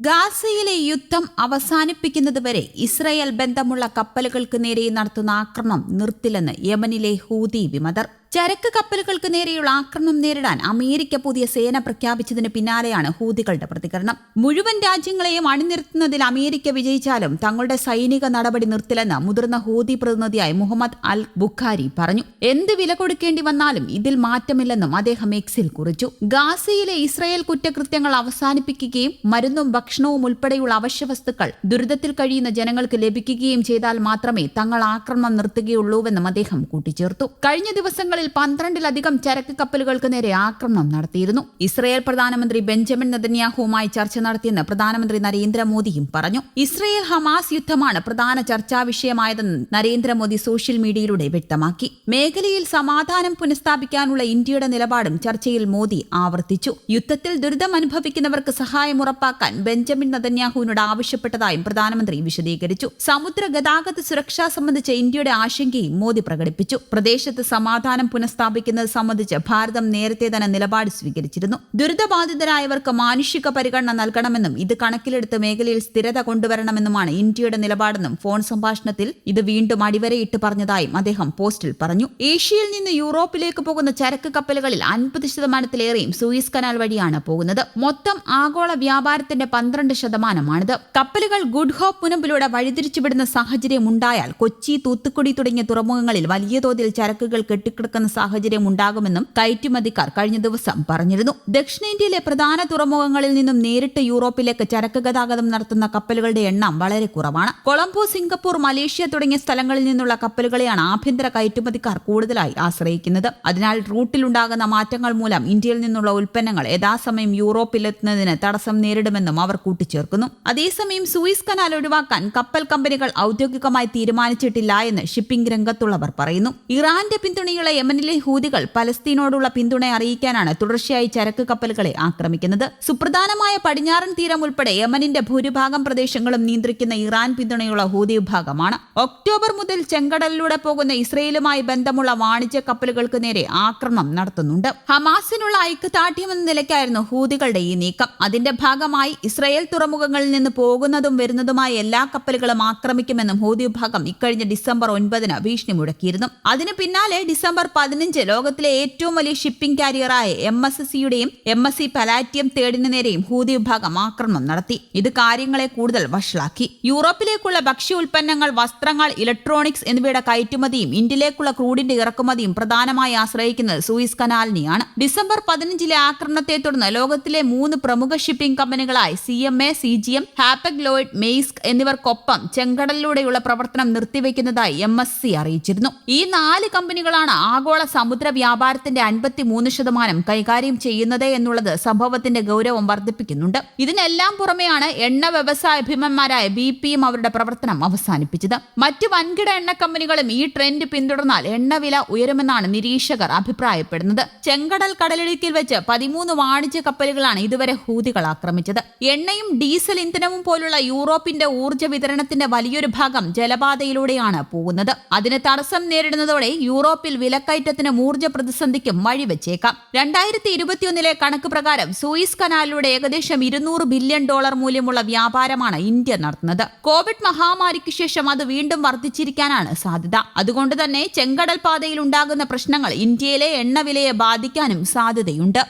ഗാസയിലെ യുദ്ധം അവസാനിപ്പിക്കുന്നതുവരെ ഇസ്രയേൽ ബന്ധമുള്ള കപ്പലുകൾക്ക് നേരെ നടത്തുന്ന ആക്രമണം നിർത്തില്ലെന്ന് യമനിലെ ഹൂതി വിമതർ. ചരക്ക് കപ്പലുകൾക്ക് നേരെയുള്ള ആക്രമണം നേരിടാൻ അമേരിക്ക പുതിയ സേന പ്രഖ്യാപിച്ചതിന് പിന്നാലെയാണ് ഹൂതികളുടെ പ്രതികരണം. മുഴുവൻ രാജ്യങ്ങളെയും അണിനിർത്തുന്നതിൽ അമേരിക്ക വിജയിച്ചാലും തങ്ങളുടെ സൈനിക നടപടി നിർത്തില്ലെന്ന് മുതിർന്ന ഹൂതി പ്രതിനിധിയായ മുഹമ്മദ് അൽ ബുഖാരി പറഞ്ഞു. എന്ത് വില കൊടുക്കേണ്ടി വന്നാലും ഇതിൽ മാറ്റമില്ലെന്നും അദ്ദേഹം എക്സിൽ കുറിച്ചു. ഗാസയിലെ ഇസ്രയേൽ കുറ്റകൃത്യങ്ങൾ അവസാനിപ്പിക്കുകയും മരുന്നും ഭക്ഷണവും ഉൾപ്പെടെയുള്ള അവശ്യവസ്തുക്കൾ ദുരിതത്തിൽ കഴിയുന്ന ജനങ്ങൾക്ക് ലഭിക്കുകയും ചെയ്താൽ മാത്രമേ തങ്ങൾ ആക്രമണം നിർത്തുകയുള്ളൂവെന്നും അദ്ദേഹം കൂട്ടിച്ചേർത്തു. കഴിഞ്ഞ ദിവസങ്ങളിൽ പന്ത്രണ്ടിലധികം ചരക്ക് കപ്പലുകൾക്ക് നേരെ ആക്രമണം നടത്തിയിരുന്നു. ഇസ്രയേൽ പ്രധാനമന്ത്രി ബെഞ്ചമിൻ നെതന്യാഹുവുമായി ചർച്ച നടത്തിയെന്ന് പ്രധാനമന്ത്രി നരേന്ദ്രമോദിയും പറഞ്ഞു. ഇസ്രയേൽ ഹമാസ് യുദ്ധമാണ് പ്രധാന ചർച്ചാ വിഷയമായതെന്ന് നരേന്ദ്രമോദി സോഷ്യൽ മീഡിയയിലൂടെ വ്യക്തമാക്കി. മേഖലയിൽ സമാധാനം പുനഃസ്ഥാപിക്കാനുള്ള ഇന്ത്യയുടെ നിലപാടും ചർച്ചയിൽ മോദി ആവർത്തിച്ചു. യുദ്ധത്തിൽ ദുരിതം അനുഭവിക്കുന്നവർക്ക് സഹായം ഉറപ്പാക്കാൻ ബെഞ്ചമിൻ നതന്യാഹുവിനോട് ആവശ്യപ്പെട്ടതായും പ്രധാനമന്ത്രി വിശദീകരിച്ചു. സമുദ്ര ഗതാഗത സുരക്ഷ സംബന്ധിച്ച ഇന്ത്യയുടെ ആശങ്കയും മോദി പ്രകടിപ്പിച്ചു. പ്രദേശത്ത് സമാധാനം പുനഃസ്ഥാപിക്കുന്നത് സംബന്ധിച്ച് ഭാരതം നേരത്തെ തന്നെ നിലപാട് സ്വീകരിച്ചിരുന്നു. ദുരിതബാധിതരായവർക്ക് മാനുഷിക പരിഗണന നൽകണമെന്നും ഇത് കണക്കിലെടുത്ത് മേഖലയിൽ സ്ഥിരത കൊണ്ടുവരണമെന്നുമാണ് ഇന്ത്യയുടെ നിലപാടെന്നും ഫോൺ സംഭാഷണത്തിൽ ഇത് വീണ്ടും അടിവരയിട്ട് പറഞ്ഞതായും അദ്ദേഹം പോസ്റ്റിൽ പറഞ്ഞു. ഏഷ്യയിൽ നിന്ന് യൂറോപ്പിലേക്ക് പോകുന്ന ചരക്ക് കപ്പലുകളിൽ അൻപത് ശതമാനത്തിലേറെയും സൂയിസ് കനാൽ വഴിയാണ് പോകുന്നത്. മൊത്തം ആഗോള വ്യാപാരത്തിന്റെ പന്ത്രണ്ട് ശതമാനമാണിത്. കപ്പലുകൾ ഗുഡ് ഹോപ്പ് മുനമ്പിലൂടെ വഴിതിരിച്ചുവിടുന്ന സാഹചര്യം ഉണ്ടായാൽ കൊച്ചി തൂത്തുക്കുടി തുടങ്ങിയ തുറമുഖങ്ങളിൽ വലിയ തോതിൽ ചരക്കുകൾ കെട്ടിക്കിടക്കുന്ന സാഹചര്യം ഉണ്ടാകുമെന്നും കയറ്റുമതിക്കാർ കഴിഞ്ഞ ദിവസം പറഞ്ഞിരുന്നു. ദക്ഷിണേന്ത്യയിലെ പ്രധാന തുറമുഖങ്ങളിൽ നിന്നും നേരിട്ട് യൂറോപ്പിലേക്ക് ചരക്ക് ഗതാഗതം നടത്തുന്ന കപ്പലുകളുടെ എണ്ണം വളരെ കുറവാണ്. കൊളംബോ സിംഗപ്പൂർ മലേഷ്യ തുടങ്ങിയ സ്ഥലങ്ങളിൽ നിന്നുള്ള കപ്പലുകളെയാണ് ആഭ്യന്തര കയറ്റുമതിക്കാർ കൂടുതലായി ആശ്രയിക്കുന്നത്. അതിനാൽ റൂട്ടിലുണ്ടാകുന്ന മാറ്റങ്ങൾ മൂലം ഇന്ത്യയിൽ നിന്നുള്ള ഉൽപ്പന്നങ്ങൾ യഥാസമയം യൂറോപ്പിലെത്തുന്നതിന് തടസ്സം നേരിടുമെന്നും അവർ കൂട്ടിച്ചേർക്കുന്നു. അതേസമയം സൂയിസ് കനാൽ ഒഴിവാക്കാൻ കപ്പൽ കമ്പനികൾ ഔദ്യോഗികമായി തീരുമാനിച്ചിട്ടില്ല എന്ന് ഷിപ്പിംഗ് രംഗത്തുള്ളവർ പറയുന്നു. ഇറാന്റെ പിന്തുണയുള്ള യമനിലെ ഹൂതികൾ പലസ്തീനോടുള്ള പിന്തുണ അറിയിക്കാനാണ് തുടർച്ചയായി ചരക്ക് കപ്പലുകളെ ആക്രമിക്കുന്നത്. സുപ്രധാനമായ പടിഞ്ഞാറൻ തീരം ഉൾപ്പെടെ യമനിന്റെ ഭൂരിഭാഗം പ്രദേശങ്ങളും നിയന്ത്രിക്കുന്ന ഇറാൻ പിന്തുണയുള്ള ഹൂതി വിഭാഗമാണ്. ഒക്ടോബർ മുതൽ ചെങ്കടലിലൂടെ പോകുന്ന ഇസ്രയേലുമായി ബന്ധമുള്ള വാണിജ്യ കപ്പലുകൾക്ക് നേരെ ആക്രമണം നടത്തുന്നുണ്ട്. ഹമാസിനുള്ള ഐക്യദാർഢ്യമെന്ന നിലയ്ക്കായിരുന്നു ഹൂതികളുടെ ഈ നീക്കം. അതിന്റെ ഭാഗമായി ഇസ്രയേൽ തുറമുഖങ്ങളിൽ നിന്ന് പോകുന്നതും വരുന്നതുമായ എല്ലാ കപ്പലുകളും ആക്രമിക്കുമെന്നും ഹൂതി വിഭാഗം ഇക്കഴിഞ്ഞ ഡിസംബർ ഒൻപതിന് ഭീഷണി മുഴക്കിയിരുന്നു. അതിന് പിന്നാലെ ഡിസംബർ പതിനഞ്ച് ലോകത്തിലെ ഏറ്റവും വലിയ ഷിപ്പിംഗ് കാരിയറായ എം എസ് എസ് സിയുടെയും എം എസ് സി പലാറ്റിയം തേടിന് നേരെയും ഹൂതി വിഭാഗം ആക്രമണം നടത്തി. ഇത് കാര്യങ്ങളെ കൂടുതൽ വഷളാക്കി. യൂറോപ്പിലേക്കുള്ള ഭക്ഷ്യ ഉൽപ്പന്നങ്ങൾ വസ്ത്രങ്ങൾ ഇലക്ട്രോണിക്സ് എന്നിവയുടെ കയറ്റുമതിയും ഇന്ത്യയിലേക്കുള്ള ക്രൂഡിന്റെ ഇറക്കുമതിയും പ്രധാനമായി ആശ്രയിക്കുന്നത് സൂയിസ് കനാലിനെയാണ്. ഡിസംബർ പതിനഞ്ചിലെ ആക്രമണത്തെ തുടർന്ന് ലോകത്തിലെ മൂന്ന് പ്രമുഖ shipping കമ്പനികളായ C M A C G M Hapag Lloyd Maersk എന്നിവർക്കൊപ്പം ചെങ്കടലിലൂടെയുള്ള പ്രവർത്തനം നിർത്തിവെക്കുന്നതായി എം എസ് സി അറിയിച്ചിരുന്നു. ഈ നാല് കമ്പനികളാണ് ആഗോള സമുദ്ര വ്യാപാരത്തിന്റെ അൻപത്തി മൂന്ന് ശതമാനം കൈകാര്യം ചെയ്യുന്നത് എന്നുള്ളത് സംഭവത്തിന്റെ ഗൗരവം വർദ്ധിപ്പിക്കുന്നുണ്ട്. ഇതിനെല്ലാം പുറമെയാണ് എണ്ണ വ്യവസായ ഭീമന്മാരായ ബി പിയും അവരുടെ പ്രവർത്തനം അവസാനിപ്പിച്ചത്. മറ്റു വൻകിട എണ്ണ കമ്പനികളും ഈ ട്രെൻഡ് പിന്തുടർന്നാൽ എണ്ണവില ഉയരുമെന്നാണ് നിരീക്ഷകർ അഭിപ്രായപ്പെടുന്നത്. ചെങ്കടൽ കടലിടുക്കിൽ വെച്ച് പതിമൂന്ന് വാണിജ്യ കപ്പലുകളാണ് ഇതുവരെ ഹൂതികൾ ആക്രമിച്ചത്. എണ്ണയും ഡീസൽ ഇന്ധനവും പോലുള്ള യൂറോപ്പിന്റെ ഊർജ വിതരണത്തിന്റെ വലിയൊരു ഭാഗം ജലപാതയിലൂടെയാണ് പോകുന്നത്. അതിന് തടസ്സം നേരിടുന്നതോടെ യൂറോപ്പിൽ വിലക്കയറ്റത്തിന് ഊർജ പ്രതിസന്ധിക്കും വഴിവെച്ചേക്കാം രണ്ടായിരത്തി ഇരുപത്തിയൊന്നിലെ കണക്ക് പ്രകാരം സൂയിസ് കനാലിലൂടെ ഏകദേശം ഇരുന്നൂറ് ബില്യൺ ഡോളർ മൂല്യമുള്ള വ്യാപാരമാണ് ഇന്ത്യ നടത്തുന്നത്. കോവിഡ് മഹാമാരിക്ക് ശേഷം അത് വീണ്ടും വർദ്ധിച്ചിരിക്കാനാണ് സാധ്യത. അതുകൊണ്ട് തന്നെ ചെങ്കടൽ പാതയിൽ ഉണ്ടാകുന്ന പ്രശ്നങ്ങൾ ഇന്ത്യയിലെ എണ്ണവിലയെ ബാധിക്കാനും സാധ്യതയുണ്ട്.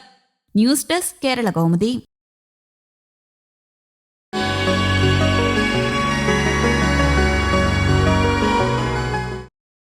News desk Kerala Kaumudi.